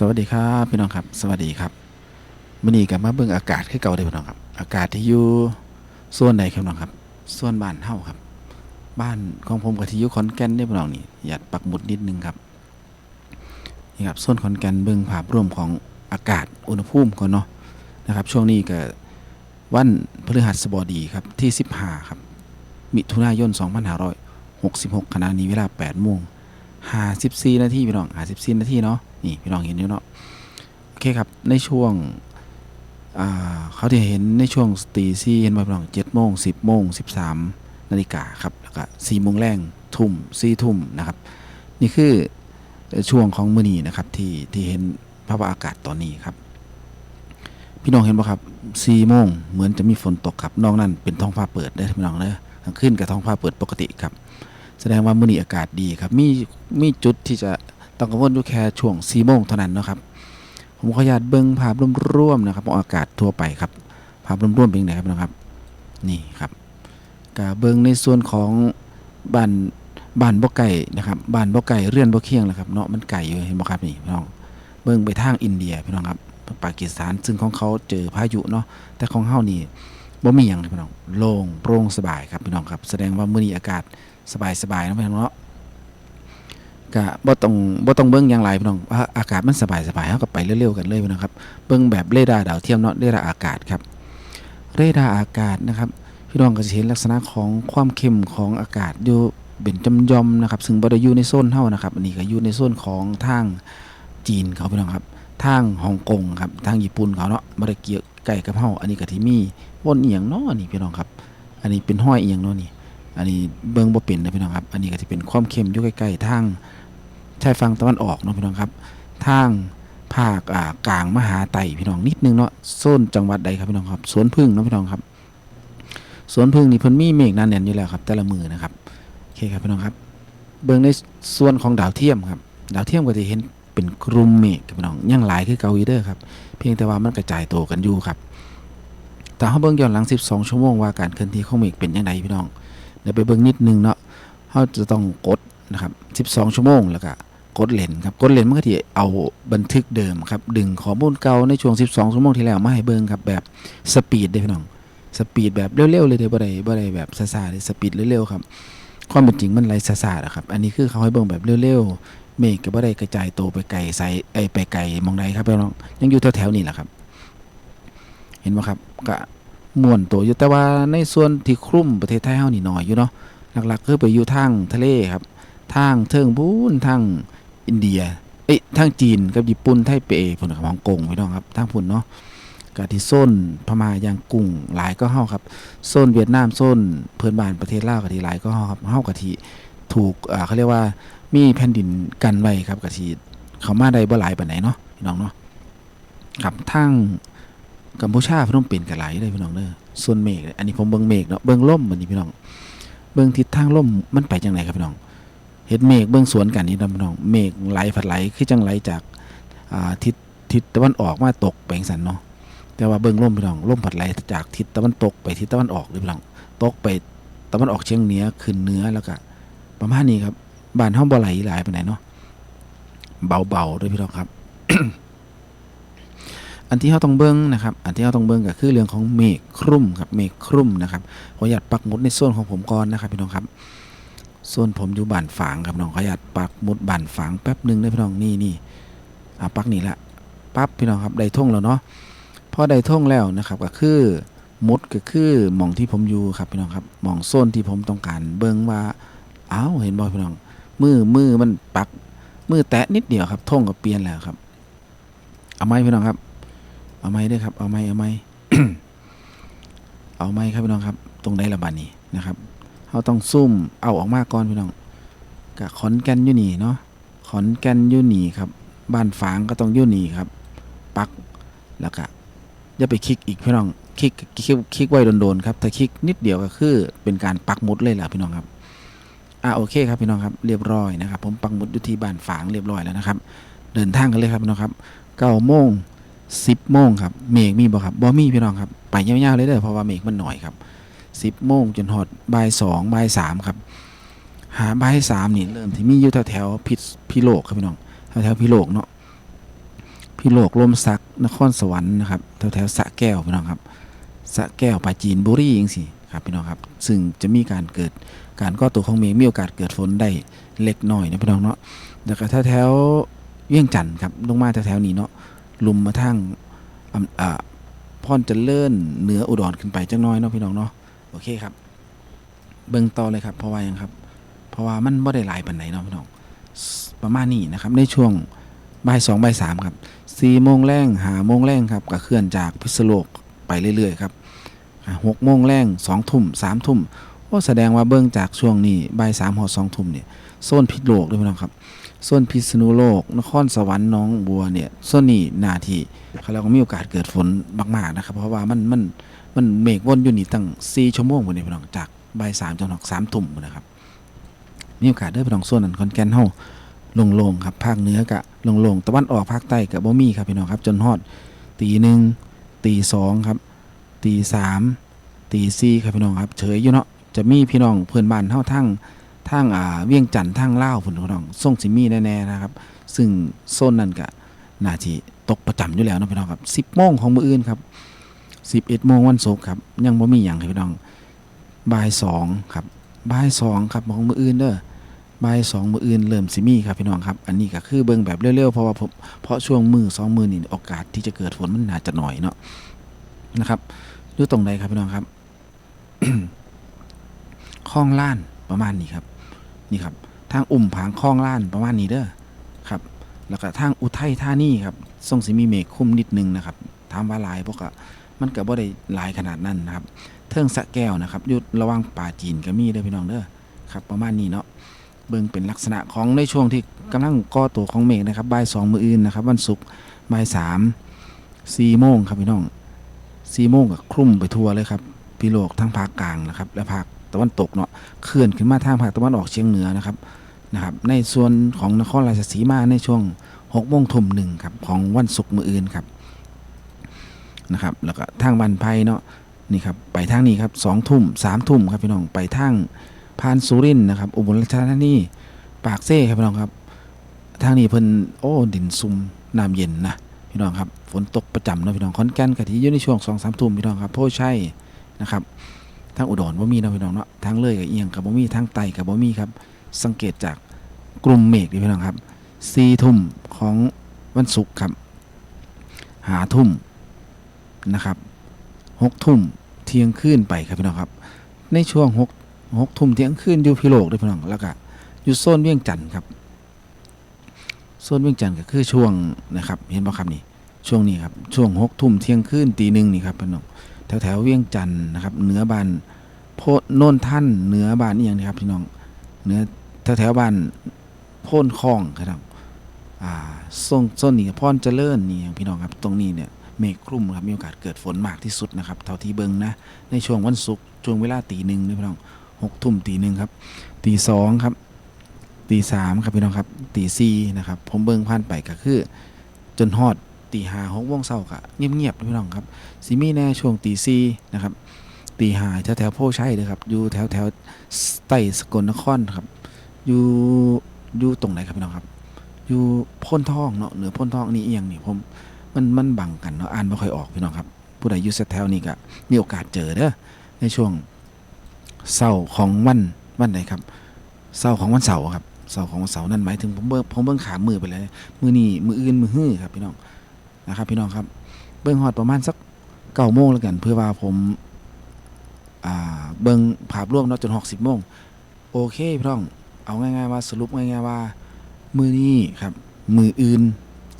สวัสดีครับพี่น้องครับ สวัสดีครับมื่อนี้กับมาเบิ่งอากาศคือเก่าเด้พี่น้องครับ อากาศที่อยู่ส่วนใดครับน้องครับส่วนบ้านเฮาครับ บ้านของผมกับที่อยู่ขอนแก่นเด้พี่น้องนี่อยากปักหมุดนิดนึงครับนี่ครับส่วนขอนแก่นเบิ่งภาพรวมของอากาศอุณหภูมิก่อนเนาะนะครับ ช่วงนี้ก็วันพฤหัสบดีครับที่ 15 ครับ มิถุนายน 2566ขณะนี้เวลา8โมง54นาทีพี่น้อง54นาทีเนาะ นี่พี่น้องเห็นอยู่เนาะโอเคครับในช่วงเขาที่เห็นในช่วงตีซี่เห็นบ่พี่น้อง7โมง10โมง13นาฬิกาครับแล้วก็4โมงแรงทุ่ม4ทุ่มนะครับ นี่คือช่วงของมื้อนี้นะครับที่ที่เห็นภาวะอากาศตอนนี้ครับ พี่น้องเห็นบ่ครับ4โมงเหมือนจะมีฝนตกครับนอกนั้นเป็นท้องฟ้าเปิดได้พี่น้องเด้อกลางคืนกับท้องฟ้าเปิดปกติครับ แสดงว่ามื้อนี้อากาศดีครับมีมีจุดที่จะ ต้องกังวลอยู่แค่ช่วง4โมงเท่านั้นนะครับ ผมขออนุญาตเบิ่งภาพรวมๆนะครับของอากาศทั่วไปครับ ภาพรวมๆเป็นยังไงครับน้องครับ นี่ครับก็เบิ่งในส่วนของบ้านบ้านบ่ไก่นะครับบ้านบ่ไก่เรือนบ่เคียงแหละครับเนาะมันไก่อยู่เห็นบ่ครับนี่พี่น้องเบิ่งไปทางอินเดียพี่น้องครับปากีสถานซึ่งของเขาเจอพายุเนาะแต่ของเฮานี่บ่มีหยังเลยพี่น้องโล่งโปร่งสบายครับพี่น้องครับ แสดงว่ามื้อนี้อากาศสบายๆนะพี่น้องเนาะ ก็บ่ต้องบ่ต้องเบิ่งอย่างไรพี่น้องว่าอากาศมันสบายสบายเฮาก็ไปเร็วๆกันเลยพี่น้องครับเบิ่งแบบเรดาร์ดาวเทียมเนาะเรดาร์อากาศครับ เรดาร์อากาศนะครับ พี่น้องก็จะเห็นลักษณะของความเข้มของอากาศอยู่เป็นจำยอมนะครับ ซึ่งบ่ได้อยู่ในโซนเฮานะครับอันนี้ก็อยู่ในโซนของทางจีนเขาพี่น้องครับทางฮ่องกงครับทางญี่ปุ่นเขาเนาะบ่ได้เกี่ยวใกล้กับเฮาอันนี้ก็ที่มีวนเอียงเนาะนี่พี่น้องครับ อันนี้เป็นห้อยเอียงเนาะนี่ อันนี้เบิ่งบ่เป็นนะพี่น้องครับ อันนี้ก็จะเป็นความเข้มอยู่ใกล้ๆทางชายฝั่งตะวันออกเนาะพี่น้องครับ ทางภาคอ่ากลางมหาไต่พี่น้องนิดนึงเนาะโซนจังหวัดใดครับพี่น้องครับสวนพึ่งเนาะพี่น้องครับสวนพึ่งนี่เพิ่นมีเมฆหนาแน่นอยู่แล้วครับ แต่ละมือนะครับโอเคครับพี่น้องครับ เบิ่งในส่วนของดาวเทียมครับ ดาวเทียมก็จะเห็นเป็นกลุ่มเมฆครับพี่น้องยังหลายคือเกาอยู่เด้อครับ เพียงแต่ว่ามันกระจายตัวกันอยู่ครับแต่เฮาเบิ่งย้อนหลัง 12 ชั่วโมงว่าการเคลื่อนที่ของเมฆเป็นจังไดพี่น้อง เดี๋ยวไปเบิ่งนิดนึงเนาะเขาจะต้องกดนะครับ 12 ชั่วโมงแล้วก็กดเลนครับกดเลนมันก็ที่เอาบันทึกเดิมครับดึงข้อมูลเก่าในช่วง 12 ชั่วโมงที่แล้วมาให้เบิ่งครับแบบสปีดเด้พี่น้องสปีดแบบเร็วๆเลยเด้อบ่ได้บ่ได้แบบซ่าๆเลยสปีดเร็วๆครับความเป็นจริงมันไรซ่าๆนะครับอันนี้คือเขาให้เบิ่งแบบเร็วๆเมฆก็บ่ได้กระจายตัวไปไกลไสไอไปไกลมองใดครับพี่น้องยังอยู่แถวๆนี้แหละครับ เห็นบ่ครับก็ ม่วนตัวอยู่แต่ว่าในส่วนที่คลุมประเทศไทยเฮานี่น้อยอยู่เนาะหลักๆ คือไปอยู่ทางทะเลครับทางเทิงบูนทางอินเดียเอ้ยทางจีนกับญี่ปุ่นไทเปพุ่นกับฮ่องกงพี่น้องครับทางพุ่นเนาะกที่โซนพม่าอย่างกุ้งหลายก็เฮาครับโซนเวียดนามโซนเพื่อนบ้านประเทศลาวก็ที่หลายก็เฮาครับเฮาก็ที่ถูกอ่าเขาเรียกว่ามีแผ่นดินกันไว้ครับก็ที่เขามาได้บ่หลายปานไหนเนาะพี่น้องเนาะครับทาง กัมพูชาพนมเปญก็หลายเลยพี่น้องเด้อส่วนเมฆอันนี้ผมเบิ่งเมฆเนาะเบิ่งลมบัดนี้พี่น้อง เบิ่งทิศทางลมมันไปจังไดครับพี่น้องเห็นเมฆเบิ่งสวนกันนี่นะพี่น้องเมฆไหลผัดไหลคือจังไหลจากทิศทิศตะวันออกมาตกไปจังซั่นเนาะแต่ว่าเบิ่งลมพี่น้องลมผัดไหลจากทิศตะวันตกไปทิศตะวันออกเลยพี่น้องตกไปตะวันออกเฉียงเหนือขึ้นเหนือแล้วก็ประมาณนี้ครับบ้านเฮาบ่ไหลหลายปานเนาะเบาๆด้วยพี่น้องครับ นที่เราต้องเบิ้งนะครับ อันที่เราต้องเบิ้งก็คือเรื่องของเมฆครุ้มครับ เมฆครุ้มนะครับขออนุญาตปักหมุดในส่วนของผมก่อนนะครับพี่น้องครับ ส่วนผมอยู่บ้านฝางครับน้องขออนุญาตปักหมุดบ้านฝางแป๊บหนึ่งนะพี่น้องนี่นี่อ่าปักนี่ละปั๊บพี่น้องครับได้ท่งแล้วเนาะ พอได้ท่งแล้วนะครับก็คือหมุดก็คือหมองที่ผมอยู่ครับพี่น้องครับหมองโซนที่ผมต้องการเบิ้งว่าอ้าวเห็นบ่พี่น้อง มือมือมันปักมือแตะนิดเดียวครับท่งก็เปลี่ยนแล้วครับ เอาไหมพี่น้องครับ เอาไหมด้วยครับ เอาไหมเอาไหมเอาไหมครับพี่น้องครับ ตรงไหนละบาดนี้นะครับเราต้องซุ่มเอาออกมาก่อนพี่น้องกะขอนแก่นยู่นี่เนาะขอนแก่นยู่นี่ครับ บ้านฝางก็ต้องยู่นี่ครับ ปักแล้วก็อย่าไปคลิกอีกพี่น้องคลิกคลิกคลิกไว้โดนๆครับถ้าคลิกนิดเดียวก็คือเป็นการปักมุดเลยล่ะพี่น้องครับอ่าโอเคครับพี่น้องครับเรียบร้อยนะครับ ผมปักมุดอยู่ที่บ้านฝางเรียบร้อยแล้วนะครับ เดินทางกันเลยครับพี่น้องครับเก้าโมง สิบโมงครับเมฆมีบ่ครับบ่มีพี่น้องครับไปยาวๆเลยเด้อเพราะว่าเมฆมันหน่อยครับสิบโมงจนหอดบ่ายสองบ่ายสามครับ หาบ่ายสามนี่เริ่มที่มีอยู่แถวๆพิษพิโลกครับพี่น้องแถวๆพิโลกเนาะพิโลกลมสักนครสวรรค์นะครับแถวแถวๆสะแก้วพี่น้องครับสะแก้วปราจีนบุรีจังซี่ครับพี่น้องครับ ซึ่งจะมีการเกิดการก่อตัวของเมฆมีโอกาสเกิดฝนได้เล็กน้อยนะพี่น้องเนาะแล้วก็แถวแถวๆเวียงจันทร์ครับลงมาแถวแถวๆนี้เนาะ ลุมมาทางอำอ่าพรเจริญเหนืออุดรขึ้นไปจังน้อยเนาะพี่น้องเนาะโอเคครับ เบิ่งต่อเลยครับ เพราะว่ายังครับ เพราะว่ามันบ่ได้หลายปานไหนเนาะพี่น้องประมาณนี้นะครับ ในช่วงบ่ายสองบ่ายสามครับสี่โมงแรงหาโมงแรงครับก็เคลื่อนจากพิษโลกไปเรื่อยๆครับหกโมงแรงสองทุ่มสามทุ่มโอ้แสดงว่าเบิ่งจากช่วงนี้บ่ายสามหอสองทุ่มเนี่ยโซนพิษโลกด้วยพี่น้องครับ โซนพิษณุโลก นครสวรรค์น้องบัวเนี่ยโซนนี้นาทีเขาเราก็มีโอกาสเกิดฝนมากๆนะครับ เพราะว่ามันมันมันเมฆวนอยู่นี่ตั้งสี่ชั่วโมงหมดเลยพี่น้องจากบ่ายสามจนถึงสามทุ่มนะครับ มีโอกาสได้ไปลองส่วนนั้นคอนแกนเฮาลงๆครับภาคเหนือกะลงๆตะวันออกภาคใต้กะบ่มีครับพี่น้องครับ จนฮอดตีหนึ่งตีสองครับตีสามตีสี่ครับพี่น้องครับ เฉยอยู่เนาะจะมีพี่น้องเพื่อนบ้านเฮาทั้ง ทั้งอ่าเวียงจันทร์ทั้งลาวพุ่นพี่น้องส่งสิมีแน่ๆนะครับ ซึ่งโซนนั้นกะน่าสิตกประจำอยู่แล้วนะพี่น้องครับ 10โมงของมื้ออื่นครับ 11โมงวันศุกร์ครับ ยังบ่มีหยังครับพี่น้องบ่ายสองครับบ่ายสองครับของมืออื่นเด้อบ่ายสองมืออื่นเริ่มสิมีครับพี่น้องครับ อันนี้ก็คือเบิ่งแบบเร็วๆเพราะว่าผมเพราะช่วงมือสองมือนี่โอกาสที่จะเกิดฝนมันน่าจะหน่อยเนาะนะครับอยู่ตรงใดครับพี่น้องครับคลองล้านประมาณนี้ครับ นี่ครับทางอุ่มผางคลองล้านประมาณนี้เด้อครับ แล้วก็ทางอุทัยธานีครับทรงสิมีเมฆคลุมนิดนึงนะครับถามว่าหลายพวกก็มันก็บ่ได้หลายขนาดนั้นนะครับ เทิงสะแก้วนะครับอยู่ระว่างป่าจีนก็มีเด้อพี่น้องเด้อครับ ประมาณนี้เนาะเบิ่งเป็นลักษณะของในช่วงที่กำลังก่อตัวของเมฆนะครับบ่ายสองมื้ออื่นนะครับ วันศุกร์บ่ายสามสี่โมงครับพี่น้องสี่โมงก็คลุมไปทั่วเลยครับพี่โลกทั้งภาคกลางนะครับ และภาค ตะวันตกเนาะเคลื่อนขึ้นมาทางภาคตะวันออกเฉียงเหนือนะครับนะครับ ในส่วนของนครราชสีมาในช่วงหกโมงทุ่มหนึ่งครับของวันศุกร์มื้ออื่นครับนะครับ แล้วก็ทางบันไพเนาะนี่ครับไปทางนี้ครับสองทุ่มสามทุ่มครับพี่น้องไปทางพานสุรินนะครับ อุบลราชธานีปากเซ่ครับพี่น้องครับ ทางนี้เพิ่นโอ้ดินซุ่มน้ำเย็นนะพี่น้องครับฝนตกประจำเนาะพี่น้องขอนแก่นกะทิอยู่ในช่วงสองสามทุ่มพี่น้องครับโพชัยนะครับ ทางอุดรบ่มีนาะพี่น้องเนาะทางเลยกับเอียงกับบ่มีทางไต่กับบ่มีครับ สังเกตจากกลุ่มเมฆนี่พี่น้องครับสี่ทุ่มของวันศุกร์ครับหาทุ่มนะครับหกทุ่มเที่ยงคืนไปครับพี่น้องครับ ในช่วงหกหกทุ่มเที่ยงคืนอยู่พิโลกด้วยพี่น้องแล้วก็อยู่โซนเวียงจันทร์ครับโซนเวียงจันทร์ก็คือช่วงนะครับ เห็นป่ะครับนี่ช่วงนี้ครับช่วงหกทุ่มเที่ยงคืนตีหนึ่งนี่ครับพี่น้อง แถวแถวเวียงจันทร์นะครับเหนือบ้านโพนโน่นท่านเหนือบ้านนี่อย่างนี้ครับพี่น้องเหนือแถวแถวบ้านโพนคลองครับอ่าโซนโซนนี้พรเจริญนี่พี่น้องครับตรงนี้เนี่ยเมฆคลุมครับมีโอกาสเกิดฝนมากที่สุดนะครับเท่าที่เบิงนะในช่วงวันศุกร์ช่วงเวลาตีหนึ่งนะพี่น้องหกทุ่มตีหนึ่งครับตีสองครับตีสามครับพี่น้องครับตีสี่นะครับผมเบิงผ่านไปก็คือจนฮอด ตีห้าหกโมงเช้าก็เงียบๆนะพี่น้องครับสิมีแน่ช่วงตีสี่นะครับตีห้าแถวแถวๆโพชัยเลยครับอยู่แถวแถวๆใต้สกลนครครับอยู่อยู่ตรงไหนครับพี่น้องครับ อยู่พ้นทองเนาะเหนือพ้นทองนี่เอียงนี่ผมมันมันบังกันเนาะอ่านไม่ค่อยออกพี่น้องครับ ผู้ใดอยู่แถวนี้ก็มีโอกาสเจอเด้อในช่วงเสาร์ของวันวันไหนครับเสาร์ของวันเสาร์ครับเสาร์ของเสาร์นั่นหมายถึงผมเบิ่งผมเบิ่งขามือไปเลยมือนี่มืออื่นมือฮื้อครับพี่น้อง นะครับพี่น้องครับเบิ่งฮอดประมาณสักเก้าโมงแล้วกัน เพื่อว่าผมเบิ่งภาพรวมเนาะจนหกสิบโมงโอเคพี่น้องเอาง่ายๆว่าสรุปง่ายๆว่ามือนี้ครับมืออื่น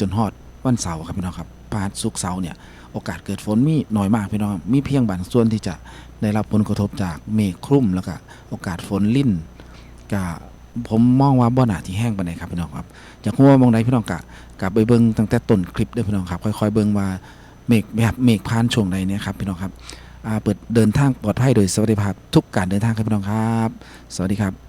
จนฮอดวันเสาร์ครับพี่น้องครับพาดสุกเสาร์เนี่ยโอกาสเกิดฝนมีน้อยมากพี่น้องมีเพียงบางส่วนที่จะได้รับผลกระทบจากเมฆคลุมแล้วก็โอกาสฝนลิ่นก็ ผมมองว่าบ่หนาที่แห้งไปไหนครับพี่น้องครับจากหัวามองใดพี่น้องกะกลับไปเบิ่งตั้งแต่ต้นคลิปด้วยพี่น้องครับ ค่อยๆเบิ่งว่าเมฆแบบเมฆพานช่วงใดเนี่ยครับพี่น้องครับเปิดเดินทางปลอดภัยโดยสวัสดิภาพทุกการเดินทางครับพี่น้องครับ สวัสดีครับ